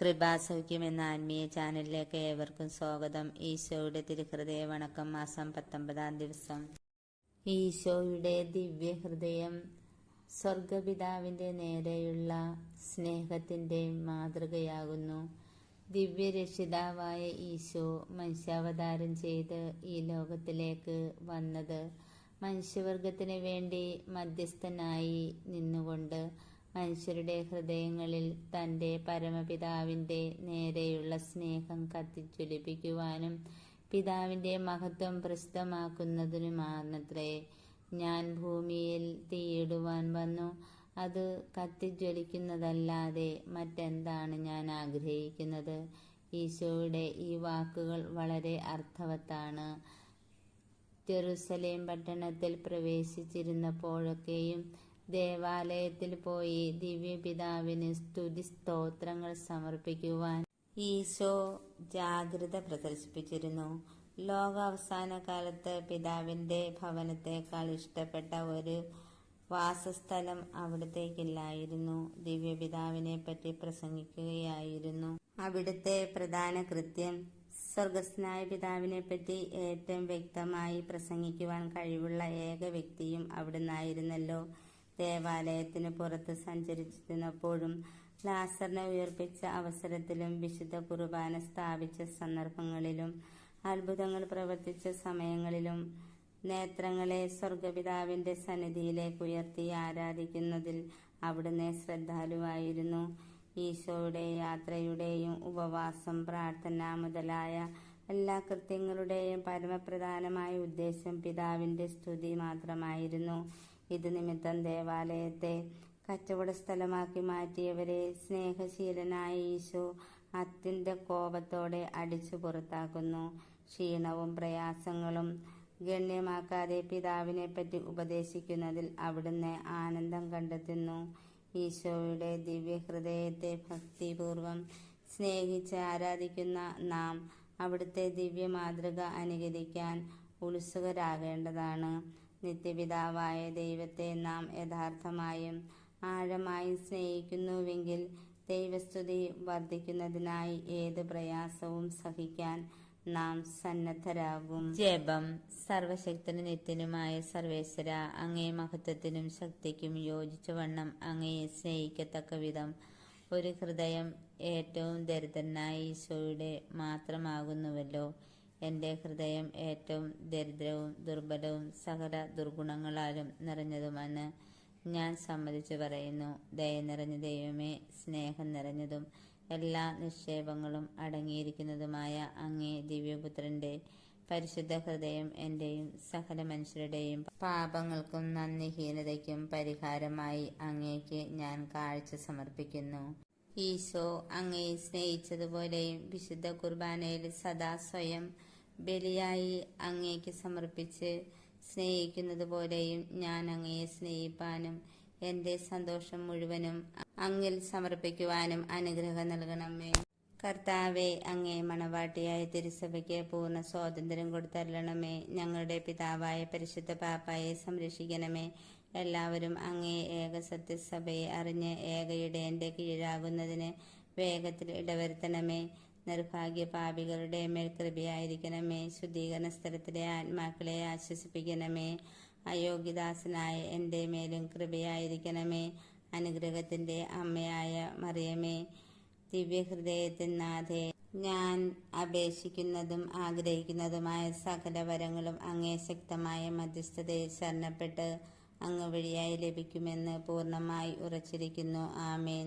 കൃപാസൗഖ്യം എന്ന ആത്മീയ ചാനലിലേക്ക് ഏവർക്കും സ്വാഗതം. ഈശോയുടെ തിരുഹൃദയ വണക്കം മാസം പത്തൊമ്പതാം ദിവസം. ഈശോയുടെ ദിവ്യഹൃദയം സ്വർഗപിതാവിന്റെ നേരെയുള്ള സ്നേഹത്തിന്റെ മാതൃകയാകുന്നു. ദിവ്യരക്ഷിതാവായ ഈശോ മനുഷ്യാവതാരം ചെയ്ത് ഈ ലോകത്തിലേക്ക് വന്നത് മനുഷ്യവർഗത്തിന് വേണ്ടി മധ്യസ്ഥനായി നിന്നുകൊണ്ട് മനുഷ്യരുടെ ഹൃദയങ്ങളിൽ തന്റെ പരമപിതാവിന്റെ നേരെയുള്ള സ്നേഹം കത്തിച്ചൊലിപ്പിക്കുവാനും പിതാവിന്റെ മഹത്വം പ്രസിദ്ധമാക്കുന്നതിനുമാണത്രേ. ഞാൻ ഭൂമിയിൽ തീയിടുവാൻ വന്നു. അത് കത്തിജ്വലിക്കുന്നതല്ലാതെ മറ്റെന്താണ് ഞാൻ ആഗ്രഹിക്കുന്നത്? ഈശോയുടെ ഈ വാക്കുകൾ വളരെ അർത്ഥവത്താണ്. ജെറുസലേം പട്ടണത്തിൽ പ്രവേശിച്ചിരുന്നപ്പോഴൊക്കെയും ദേവാലയത്തിൽ പോയി ദിവ്യപിതാവിന് സ്തുതി സ്തോത്രങ്ങൾ സമർപ്പിക്കുവാൻ ഈശോ ജാഗ്രത പ്രദർശിപ്പിച്ചിരുന്നു. ലോകാവസാന കാലത്ത് പിതാവിന്റെ ഭവനത്തെക്കാൾ ഇഷ്ടപ്പെട്ട ഒരു വാസസ്ഥലം അവിടത്തേക്കില്ലായിരുന്നു. ദിവ്യപിതാവിനെ പറ്റി പ്രസംഗിക്കുകയായിരുന്നു. അവിടുത്തെ പ്രധാന കൃത്യം സ്വർഗസ്നായ പിതാവിനെ പറ്റി ഏറ്റവും വ്യക്തമായി പ്രസംഗിക്കുവാൻ കഴിവുള്ള ഏക വ്യക്തിയും അവിടുന്നായിരുന്നല്ലോ. ദേവാലയത്തിന് പുറത്ത് സഞ്ചരിച്ചിരുന്നപ്പോഴും ലാസറിനെ ഉയർപ്പിച്ച അവസരത്തിലും വിശുദ്ധ കുർബാന സ്ഥാപിച്ച സന്ദർഭങ്ങളിലും അത്ഭുതങ്ങൾ പ്രവർത്തിച്ച സമയങ്ങളിലും നേത്രങ്ങളെ സ്വർഗപിതാവിന്റെ സന്നിധിയിലേക്ക് ഉയർത്തി ആരാധിക്കുന്നതിൽ അവിടുന്ന് ശ്രദ്ധാലുവായിരുന്നു. ഈശോയുടെ യാത്രയുടെയും ഉപവാസം പ്രാർത്ഥന മുതലായ എല്ലാ കൃത്യങ്ങളുടെയും പരമപ്രധാനമായ ഉദ്ദേശം പിതാവിന്റെ സ്തുതി മാത്രമായിരുന്നു. ഇത് നിമിത്തം ദേവാലയത്തെ കച്ചവട സ്ഥലമാക്കി മാറ്റിയവരെ സ്നേഹശീലനായ ഈശോ അത്യന്ത കോപത്തോടെ അടിച്ചു പുറത്താക്കുന്നു. ക്ഷീണവും പ്രയാസങ്ങളും ഗണ്യമാക്കാതെ പിതാവിനെ പറ്റി ഉപദേശിക്കുന്നതിൽ അവിടുന്ന് ആനന്ദം കണ്ടെത്തുന്നു. ഈശോയുടെ ദിവ്യഹൃദയത്തെ ഭക്തിപൂർവം സ്നേഹിച്ച് ആരാധിക്കുന്ന നാം അവിടുത്തെ ദിവ്യ മാതൃക അനുകരിക്കാൻ ഉത്സുകരാകേണ്ടതാണ്. നിത്യപിതാവായ ദൈവത്തെ നാം യഥാർത്ഥമായും ആഴമായും സ്നേഹിക്കുന്നുവെങ്കിൽ ദൈവസ്തുതി വർദ്ധിക്കുന്നതിനായി ഏത് പ്രയാസവും സഹിക്കാൻ നാം സന്നദ്ധരാകും. ജപം സർവശക്തനും നിത്യനുമായ സർവേശ്വര അങ്ങേ മഹത്വത്തിനും ശക്തിക്കും യോജിച്ചവണ്ണം അങ്ങയെ സ്നേഹിക്കത്തക്ക വിധം ഒരു ഹൃദയം ഏറ്റവും ദരിദ്രനായ ഈശോയുടെ മാത്രമാകുന്നുവല്ലോ. എന്റെ ഹൃദയം ഏറ്റവും ദരിദ്രവും ദുർബലവും സകല ദുർഗുണങ്ങളാലും നിറഞ്ഞതുമെന്ന് ഞാൻ സമ്മതിച്ചു പറയുന്നു. ദയ നിറഞ്ഞ ദൈവമേ സ്നേഹം നിറഞ്ഞതും എല്ലാ നിക്ഷേപങ്ങളും അടങ്ങിയിരിക്കുന്നതുമായ അങ്ങേ ദിവ്യപുത്രന്റെ പരിശുദ്ധ ഹൃദയം എന്റെയും സകല മനുഷ്യരുടെയും പാപങ്ങൾക്കും നന്ദിഹീനതയ്ക്കും പരിഹാരമായി അങ്ങേക്ക് ഞാൻ കാഴ്ച സമർപ്പിക്കുന്നു. ഈശോ അങ്ങയെ സ്നേഹിച്ചതുപോലെയും വിശുദ്ധ കുർബാനയിൽ സദാ സ്വയം ബലിയായി അങ്ങേക്ക് സമർപ്പിച്ച് സ്നേഹിക്കുന്നത് പോലെയും ഞാൻ അങ്ങയെ സ്നേഹിപ്പാനും എന്റെ സന്തോഷം മുഴുവനും അങ്ങിൽ സമർപ്പിക്കുവാനും അനുഗ്രഹം നൽകണമേ. കർത്താവെ അങ്ങേ മണവാട്ടിയായ തിരുസഭയ്ക്ക് പൂർണ സ്വാതന്ത്ര്യം കൊടുത്തരണമേ ഞങ്ങളുടെ പിതാവായ പരിശുദ്ധ പാപ്പായെ സംരക്ഷിക്കണമേ. എല്ലാവരും അങ്ങേ ഏക സത്യസഭയെ അറിഞ്ഞ് ഏകയുടെ എന്റെ കീഴാകുന്നതിന് വേഗത്തിൽ ഇടവരുത്തണമേ. നിർഭാഗ്യ പാപികളുടെ മേൽ കൃപയായിരിക്കണമേ ശുദ്ധീകരണ സ്ഥലത്തിലെ ആത്മാക്കളെ ആശ്വസിപ്പിക്കണമേ. അയോഗ്യദാസനായ എന്റെ മേലും കൃപയായിരിക്കണമേ. അനുഗ്രഹത്തിന്റെ അമ്മയായ മറിയമേ. ദിവ്യഹൃദയത്തിൻ നാഥേ ഞാൻ അപേക്ഷിക്കുന്നതും ആഗ്രഹിക്കുന്നതുമായ സകല വരങ്ങളും അങ്ങേ ശക്തമായ മധ്യസ്ഥതയിൽ ശരണപ്പെട്ട് അങ്ങ് വഴിയായി ലഭിക്കുമെന്ന് പൂർണമായി ഉറച്ചിരിക്കുന്നു. ആമേൻ.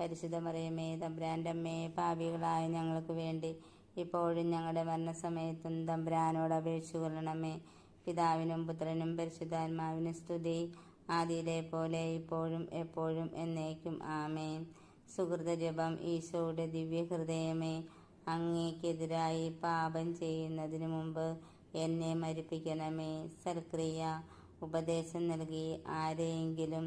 പരിശുദ്ധ മറിയമേ തമ്പ്രാന്റെ അമ്മയെ പാപികളായ ഞങ്ങൾക്ക് വേണ്ടി ഇപ്പോഴും ഞങ്ങളുടെ മരണസമയത്തും തമ്പ്രാനോട് അപേക്ഷിച്ചു കൊള്ളണമേ. പിതാവിനും പുത്രനും പരിശുദ്ധാത്മാവിനും സ്തുതി. ആദിയിലെ പോലെ ഇപ്പോഴും എപ്പോഴും എന്നേക്കും. ആമേൻ. സുഹൃത ജപം ഈശോയുടെ ദിവ്യഹൃദയമേ അങ്ങേക്കെതിരായി പാപം ചെയ്യുന്നതിനു മുമ്പ് എന്നെ മരിപ്പിക്കണമേ. സൽക്രിയ ഉപദേശം നൽകി ആരെയെങ്കിലും